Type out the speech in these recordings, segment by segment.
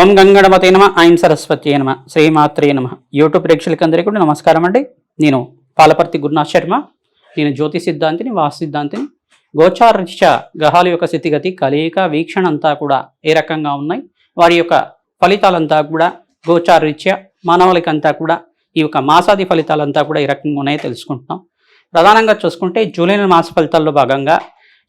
ఓం గంగణపతి నమ ఐం సరస్వతి నమ శ్రీమాత్రే నమ. యూట్యూబ్ ప్రేక్షకులందరికీ కూడా నమస్కారం అండి. నేను పాలపర్తి గురునాథ్ శర్మ. నేను జ్యోతి సిద్ధాంతిని వాస్తు సిద్ధాంతిని. గోచారరీత్యా గ్రహాల యొక్క స్థితిగతి కలయిక వీక్షణ అంతా కూడా ఏ రకంగా ఉన్నాయి? వారి యొక్క ఫలితాలంతా కూడా గోచారరీత్యా మానవులకంతా కూడా ఈ యొక్క మాసాది ఫలితాలంతా కూడా ఏ రకంగా ఉన్నాయో తెలుసుకుంటున్నాం. ప్రధానంగా చూసుకుంటే జూలై మాస ఫలితాల్లో భాగంగా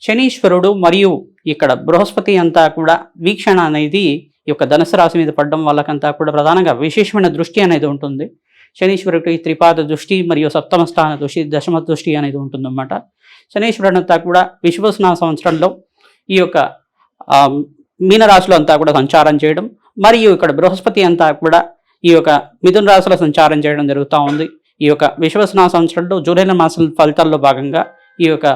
శనీశ్వరుడు మరియు ఇక్కడ బృహస్పతి అంతా కూడా వీక్షణ అనేది ఈ యొక్క ధనుసు రాశి మీద పడడం వాళ్ళకంతా కూడా ప్రధానంగా విశేషమైన దృష్టి అనేది ఉంటుంది. శనీశ్వరుడికి త్రిపాద దృష్టి మరియు సప్తమ స్థాన దృష్టి దశమ దృష్టి అనేది ఉంటుందన్నమాట. శనీశ్వరుడు అంతా కూడా విశ్వసన సంవత్సరంలో ఈ యొక్క ఆ, మీనరాశిలో అంతా కూడా సంచారం చేయడం మరియు ఇక్కడ బృహస్పతి అంతా కూడా ఈ యొక్క మిథున రాశిలో సంచారం చేయడం జరుగుతూ ఉంది. ఈ యొక్క విశ్వసన సంవత్సరంలో జూలై మాసం ఫలితాల్లో భాగంగా ఈ యొక్క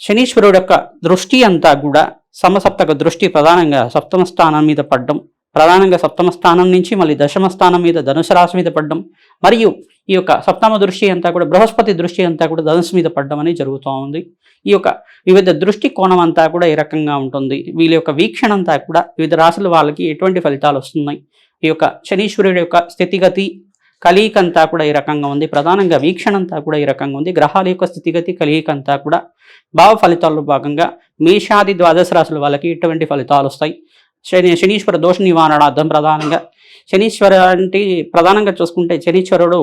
శనీశ్వరుడు యొక్క దృష్టి అంతా కూడా సమసప్తక దృష్టి ప్రధానంగా సప్తమ స్థానం మీద పడ్డం. ప్రధానంగా సప్తమ స్థానం నుంచి మళ్ళీ దశమ స్థానం మీద ధనుసు రాశి మీద పడ్డం. మరియు ఈ యొక్క సప్తమ దృష్టి అంతా కూడా బృహస్పతి దృష్టి అంతా కూడా ధనుసు మీద పడ్డం అనేది జరుగుతూ ఉంది. ఈ యొక్క వివిధ దృష్టి కోణం అంతా కూడా ఈ రకంగా ఉంటుంది. వీళ్ళ యొక్క వీక్షణ అంతా కూడా వివిధ రాశుల వాళ్ళకి ఎటువంటి ఫలితాలు వస్తున్నాయి? ఈ యొక్క శనీశ్వరుడు యొక్క స్థితిగతి కలయిక అంతా కూడా ఈ రకంగా ఉంది. ప్రధానంగా వీక్షణ అంతా కూడా ఈ రకంగా ఉంది. గ్రహాల యొక్క స్థితిగతి కలయిక అంతా కూడా భావ ఫలితాల్లో భాగంగా మేషాది ద్వాదశ రాశుల వాళ్ళకి ఇటువంటి ఫలితాలు వస్తాయి. శని శనీశ్వర దోష నివారణార్థం ప్రధానంగా. శనీశ్వర అంటే ప్రధానంగా చూసుకుంటే శనీశ్వరుడు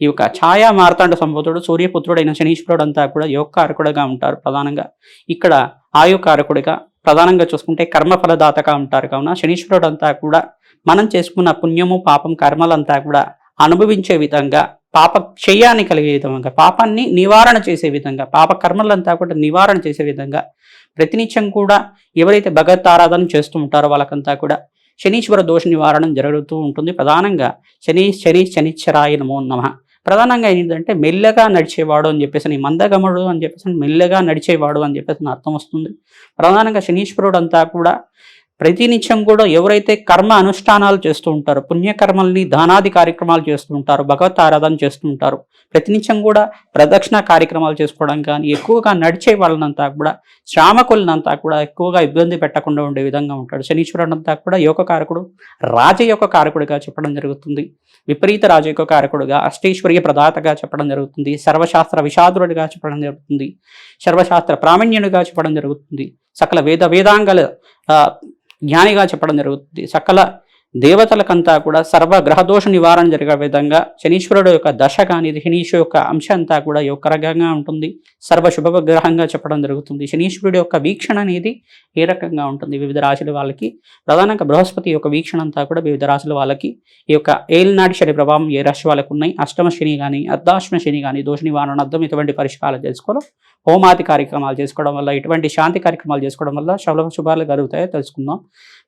ఈ యొక్క ఛాయా మార్తాండ సంబోధుడు సూర్యపుత్రుడైన శనీశ్వరుడు అంతా కూడా యోగకారకుడిగా ఉంటారు ప్రధానంగా. ఇక్కడ ఆయుకారకుడిగా ప్రధానంగా చూసుకుంటే కర్మఫలదాతగా ఉంటారు. కావున శనీశ్వరుడు అంతా కూడా మనం చేసుకున్న పుణ్యము పాపం కర్మలంతా కూడా అనుభవించే విధంగా పాప క్షయాన్ని కలిగే విధంగా పాపాన్ని నివారణ చేసే విధంగా పాప కర్మలంతా కూడా నివారణ చేసే విధంగా ప్రతినిత్యం కూడా ఎవరైతే భగవత్ ఆరాధన చేస్తూ ఉంటారో వాళ్ళకంతా కూడా శనీశ్వర దోష నివారణ జరుగుతూ ఉంటుంది. ప్రధానంగా శని శని శనిశ్చరాయ నమో నమ. ప్రధానంగా ఏంటంటే మెల్లగా నడిచేవాడు అని చెప్పేసి నీ మందగమడు అని చెప్పేసి మెల్లగా నడిచేవాడు అని చెప్పేసి అర్థం వస్తుంది. ప్రధానంగా శనీశ్వరుడు అంతా కూడా ప్రతినిత్యం కూడా ఎవరైతే కర్మ అనుష్ఠానాలు చేస్తూ ఉంటారో పుణ్యకర్మల్ని దానాది కార్యక్రమాలు చేస్తూ ఉంటారు భగవత్ ఆరాధన చేస్తూ ఉంటారు ప్రతినిత్యం కూడా ప్రదక్షిణ కార్యక్రమాలు చేసుకోవడం కానీ ఎక్కువగా నడిచే వాళ్ళనంతా కూడా శ్రామకులనంతా కూడా ఎక్కువగా ఇబ్బంది పెట్టకుండా ఉండే విధంగా ఉంటాడు. శనీశ్వరుడు కూడా యోగ కారకుడు రాజ యొక్క కారకుడిగా చెప్పడం జరుగుతుంది. విపరీత రాజ యొక్క కారకుడుగా అష్టైశ్వర్య ప్రదాతగా చెప్పడం జరుగుతుంది. సర్వశాస్త్ర విషాదురుడిగా చెప్పడం జరుగుతుంది. సర్వశాస్త్ర ప్రావీణ్యుడిగా చెప్పడం జరుగుతుంది. సకల వేద వేదాంగాల జ్ఞానిగా చెప్పడం జరుగుతుంది. సకల దేవతలకంతా కూడా సర్వ గ్రహదోష నివారణ జరిగే విధంగా శనీశ్వరుడు యొక్క దశ కానీ శనీశ్వరు యొక్క అంశం అంతా కూడా యొక్క రకంగా ఉంటుంది. సర్వ శుభ గ్రహంగా చెప్పడం జరుగుతుంది. శనీశ్వరుడు యొక్క వీక్షణ అనేది ఏ రకంగా ఉంటుంది? వివిధ రాశుల వాళ్ళకి ప్రధానంగా బృహస్పతి యొక్క వీక్షణ అంతా కూడా వివిధ రాశుల వాళ్ళకి ఈ యొక్క ఏలినాటి శని ప్రభావం ఏ రాశి వాళ్ళకు ఉన్నాయి? అష్టమ శని కానీ అర్ధాష్టమ శని కానీ దోష నివారణ అర్థం ఇటువంటి పరిష్కారాలు చేసుకోవడం హోమాది కార్యక్రమాలు చేసుకోవడం వల్ల ఇటువంటి శాంతి కార్యక్రమాలు చేసుకోవడం వల్ల శుభ శుభాలు కలుగుతాయో తెలుసుకుందాం.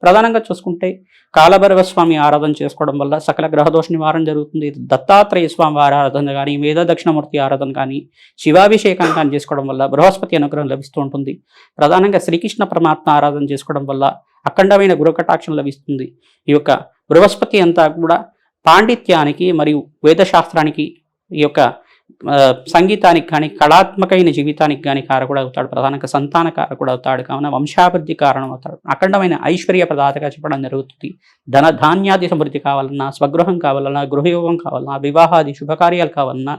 ప్రధానంగా చూసుకుంటే కాలభైరవ స్వామి ఆరాధన చేసుకోవడం వల్ల సకల గ్రహదోష నివారణ జరుగుతుంది. దత్తాత్రేయ స్వామి వారి ఆరాధన కానీ వేద దక్షిణమూర్తి ఆరాధన కానీ శివాభిషేకం కానీ చేసుకోవడం వల్ల బృహస్పతి అనుగ్రహం లభిస్తూ ఉంటుంది. ప్రధానంగా శ్రీకృష్ణ పరమాత్మ ఆరాధన చేసుకోవడం వల్ల అఖండమైన గురుకటాక్షం లభిస్తుంది. ఈ యొక్క బృహస్పతి అంతా కూడా పాండిత్యానికి మరియు వేదశాస్త్రానికి ఈ యొక్క సంగీతానికి కానీ కళాత్మకమైన జీవితానికి కానీ కారకుడు అవుతాడు ప్రధానంగా సంతాన కారకుడు అవుతాడు కావున వంశాభివృద్ధి కారణం అవుతాడు అఖండమైన ఐశ్వర్య ప్రదాతగా చెప్పడం జరుగుతుంది. ధన ధాన్యాది సమృద్ధి కావాలన్నా స్వగృహం కావాలన్నా గృహయోగం కావాలన్నా వివాహాది శుభకార్యాలు కావాలన్నా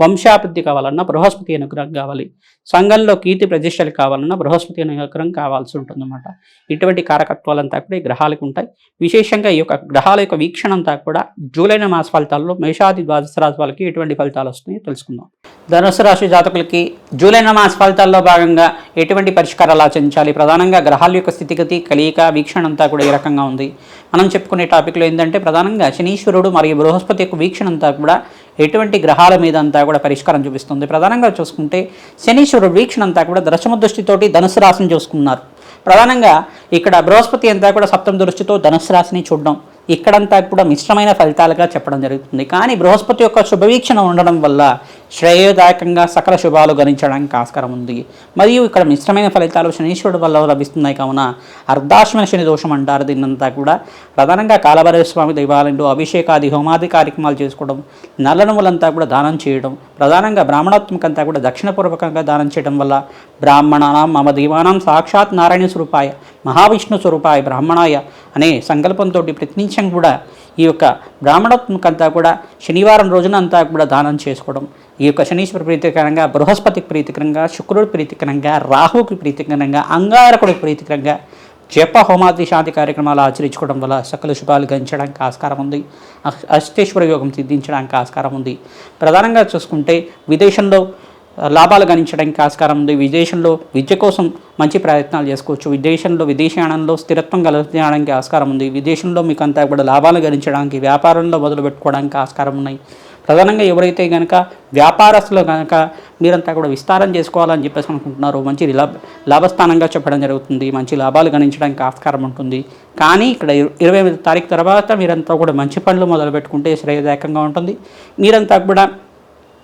వంశాభివృద్ధి కావాలన్నా బృహస్పతి అనుగ్రహం కావాలి. సంఘంలో కీర్తి ప్రతిష్టలు కావాలన్నా బృహస్పతి అనుగ్రహం కావాల్సి ఉంటుందన్నమాట. ఇటువంటి కారకత్వాలంతా కూడా ఈ గ్రహాలకు ఉంటాయి. విశేషంగా ఈ యొక్క గ్రహాల యొక్క వీక్షణ అంతా కూడా జూలై మాస ఫలితాల్లో మేషాది ద్వాదశ రాశి వాళ్ళకి ఎటువంటి ఫలితాలు వస్తున్నాయో తెలుసుకుందాం. ధనుసు రాశి జాతకులకి జూలై మాస ఫలితాల్లో భాగంగా ఎటువంటి పరిష్కారాలు ఆచరించాలి? ప్రధానంగా గ్రహాల యొక్క స్థితిగతి కలియిక వీక్షణ అంతా కూడా ఈ రకంగా ఉంది. మనం చెప్పుకునే టాపిక్లో ఏంటంటే ప్రధానంగా శనీశ్వరుడు మరియు బృహస్పతి యొక్క వీక్షణ అంతా కూడా ఎటువంటి గ్రహాల మీద అంతా కూడా పరిష్కారం చూపిస్తుంది. ప్రధానంగా చూసుకుంటే శనీశ్వరుడు వీక్షణ అంతా కూడా దశమ దృష్టితోటి ధనుసు రాశిని చూసుకున్నారు. ప్రధానంగా ఇక్కడ బృహస్పతి అంతా కూడా సప్తమ దృష్టితో ధనుసు రాశిని చూడడం. ఇక్కడంతా కూడా మిశ్రమైన ఫలితాలుగా చెప్పడం జరుగుతుంది. కానీ బృహస్పతి యొక్క శుభవీక్షణ ఉండడం వల్ల శ్రేయదాయకంగా సకల శుభాలు గణించడానికి ఆస్కారం ఉంది. మరియు ఇక్కడ మిశ్రమైన ఫలితాలు శనీశ్వరుడు వల్ల లభిస్తున్నాయి. కావున అర్ధాశ్వన శని దోషం అంటారు. దీన్నంతా కూడా ప్రధానంగా కాలభైరవ స్వామి దేవాలయంలో అభిషేకాది హోమాది కార్యక్రమాలు చేసుకోవడం నల్ల నువ్వులంతా కూడా దానం చేయడం ప్రధానంగా బ్రాహ్మణోత్మకంతా కూడా దక్షిణపూర్వకంగా దానం చేయడం వల్ల బ్రాహ్మణానం మమ దీవానం సాక్షాత్ నారాయణ స్వరూపాయ మహావిష్ణు స్వరూపాయ బ్రాహ్మణాయ అనే సంకల్పంతో ప్రతినిత్యం కూడా ఈ యొక్క బ్రాహ్మణోత్మకంతా కూడా శనివారం రోజున అంతా కూడా దానం చేసుకోవడం. ఈ యొక్క శనీశ్వర ప్రీతికరంగా బృహస్పతికి ప్రీతికరంగా శుక్రుడి ప్రీతికరంగా రాహువుకి ప్రీతికరంగా అంగారకుడికి ప్రీతికరంగా జప హోమాది శాంతి కార్యక్రమాలు ఆచరించుకోవడం వల్ల సకల శుభాలు గంచడానికి ఆస్కారం ఉంది. అష్టేశ్వర యోగం సిద్ధించడానికి ఆస్కారం ఉంది. ప్రధానంగా చూసుకుంటే విదేశంలో లాభాలు గణించడానికి ఆస్కారం ఉంది. విదేశంలో విద్య కోసం మంచి ప్రయత్నాలు చేసుకోవచ్చు. విదేశంలో విదేశయానంలో స్థిరత్వం కలగడానికి ఆస్కారం ఉంది. విదేశంలో మీకు అంతా కూడా లాభాలు గణించడానికి వ్యాపారంలో మొదలు పెట్టుకోవడానికి ఆస్కారం ఉన్నాయి. ప్రధానంగా ఎవరైతే కనుక వ్యాపారస్తులు కనుక మీరంతా కూడా విస్తారం చేసుకోవాలని చెప్పేసి అనుకుంటున్నారు. మంచి లాభ లాభస్థానంగా చెప్పడం జరుగుతుంది. మంచి లాభాలు గణించడానికి ఆస్కారం ఉంటుంది. కానీ ఇక్కడ ఇరవై ఎనిమిది తారీఖు తర్వాత మీరంతా కూడా మంచి పనులు మొదలు పెట్టుకుంటే శ్రేయదాయకంగా ఉంటుంది. మీరంతా కూడా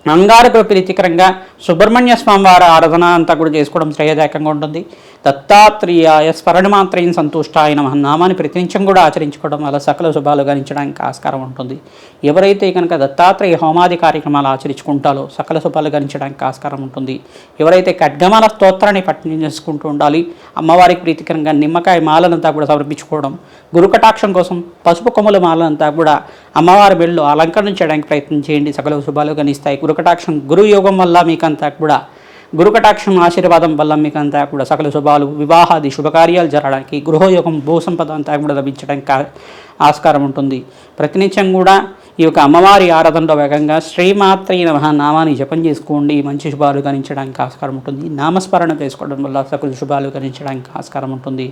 అంగారక ప్రీతికరంగా సుబ్రహ్మణ్య స్వామి వారి ఆరాధన అంతా కూడా చేసుకోవడం శ్రేయదాయకంగా ఉంటుంది. దత్తాత్రేయాయ స్మరణమాత్రేయం సంతుష్టాయ నమ నామాన్ని ప్రతినిత్యం కూడా ఆచరించుకోవడం వల్ల సకల శుభాలు గణించడానికి ఆస్కారం ఉంటుంది. ఎవరైతే కనుక దత్తాత్రేయ హోమాది కార్యక్రమాలు ఆచరించుకుంటారో సకల శుభాలు గణించడానికి ఆస్కారం ఉంటుంది. ఎవరైతే ఖడ్గమాల స్తోత్రాన్ని పఠనం చేసుకుంటూ ఉండాలి అమ్మవారికి ప్రీతికరంగా నిమ్మకాయ మాలనంతా కూడా సమర్పించుకోవడం గురుకటాక్షం కోసం పసుపు కొమ్మల మాలనంతా కూడా అమ్మవారి బెళ్ళు అలంకరణ చేయడానికి ప్రయత్నం చేయండి. సకల శుభాలు గణిస్తాయి గురుకటాక్షం గురు యోగం వల్ల మీకంతా కూడా గురుకటాక్షం ఆశీర్వాదం వల్ల మీకంతా కూడా సకల శుభాలు వివాహాది శుభకార్యాలు జరగడానికి గృహయోగం భూసంపద అంతా కూడా లభించడానికి ఆస్కారం ఉంటుంది. ప్రతినిత్యం కూడా ఈ యొక్క అమ్మవారి ఆరాధనలో వేగంగా శ్రీమాత్రి నమ నామాన్ని జపం చేసుకోండి మంచి శుభాలు గణించడానికి ఆస్కారం ఉంటుంది. నామస్మరణ చేసుకోవడం వల్ల సకల శుభాలు గణించడానికి ఆస్కారం ఉంటుంది.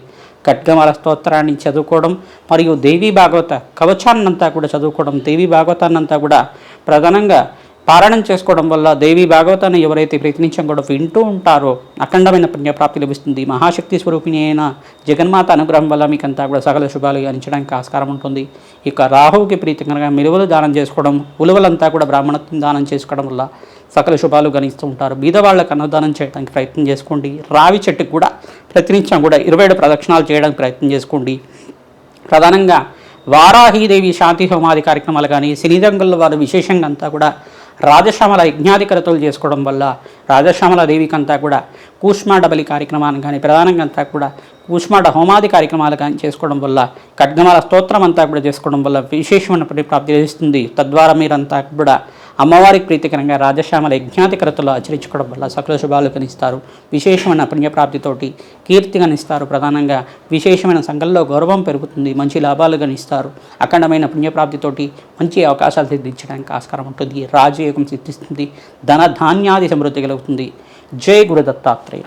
ఖడ్గమాల స్తోత్రాన్ని చదువుకోవడం మరియు దేవీ భాగవత కవచాన్నంతా కూడా చదువుకోవడం దేవీ భాగవతాన్నంతా కూడా ప్రధానంగా పారాయణం చేసుకోవడం వల్ల దేవి భాగవతాన్ని ఎవరైతే ప్రయత్నించం కూడా వింటూ ఉంటారో అఖండమైన పుణ్యప్రాప్తి లభిస్తుంది. మహాశక్తి స్వరూపిణి అయిన జగన్మాత అనుగ్రహం వల్ల మీకు అంతా కూడా సకల శుభాలు గణించడానికి ఆస్కారం ఉంటుంది. ఇక రాహువుకి ప్రీతికరంగా మిలువలు దానం చేసుకోవడం ఉలువలంతా కూడా బ్రాహ్మణత్వం దానం చేసుకోవడం వల్ల సకల శుభాలు గణిస్తూ ఉంటారు. బీదవాళ్ళకు అన్నదానం చేయడానికి ప్రయత్నం చేసుకోండి. రావి చెట్టుకు కూడా ప్రతినిత్యం కూడా ఇరవై ఏడు ప్రదక్షిణాలు చేయడానికి ప్రయత్నం చేసుకోండి. ప్రధానంగా వారాహీదేవి శాంతి హోమాది కార్యక్రమాలు కానీ శనిరంగుల వారు విశేషంగా అంతా కూడా రాజశ్యామల యజ్ఞాధికరతలు చేసుకోవడం వల్ల రాజశ్యామల దేవికంతా కూడా కూష్మాడబలి కార్యక్రమాన్ని కానీ ప్రధానంగా అంతా కూడా కూష్మాండ హోమాది కార్యక్రమాలు కానీ చేసుకోవడం వల్ల ఖడ్గమాల స్తోత్రం అంతా కూడా చేసుకోవడం వల్ల విశేషమైన ప్రాప్తి లభిస్తుంది. తద్వారా మీరంతా కూడా అమ్మవారికి ప్రీతికరంగా రాజశ్యామల యజ్ఞాధికరతలు ఆచరించుకోవడం వల్ల సకల శుభాలు కనిస్తారు విశేషమైన పుణ్యప్రాప్తితోటి కీర్తి గణిస్తారు. ప్రధానంగా విశేషమైన సంఘంలో గౌరవం పెరుగుతుంది. మంచి లాభాలు గణిస్తారు. అఖండమైన పుణ్యప్రాప్తితోటి మంచి అవకాశాలు సిద్ధించడానికి ఆస్కారం ఉంటుంది. రాజయోగం సిద్ధిస్తుంది. ధన ధాన్యాది సమృద్ధి కలుగుతుంది. జై గురు దత్తాత్రేయ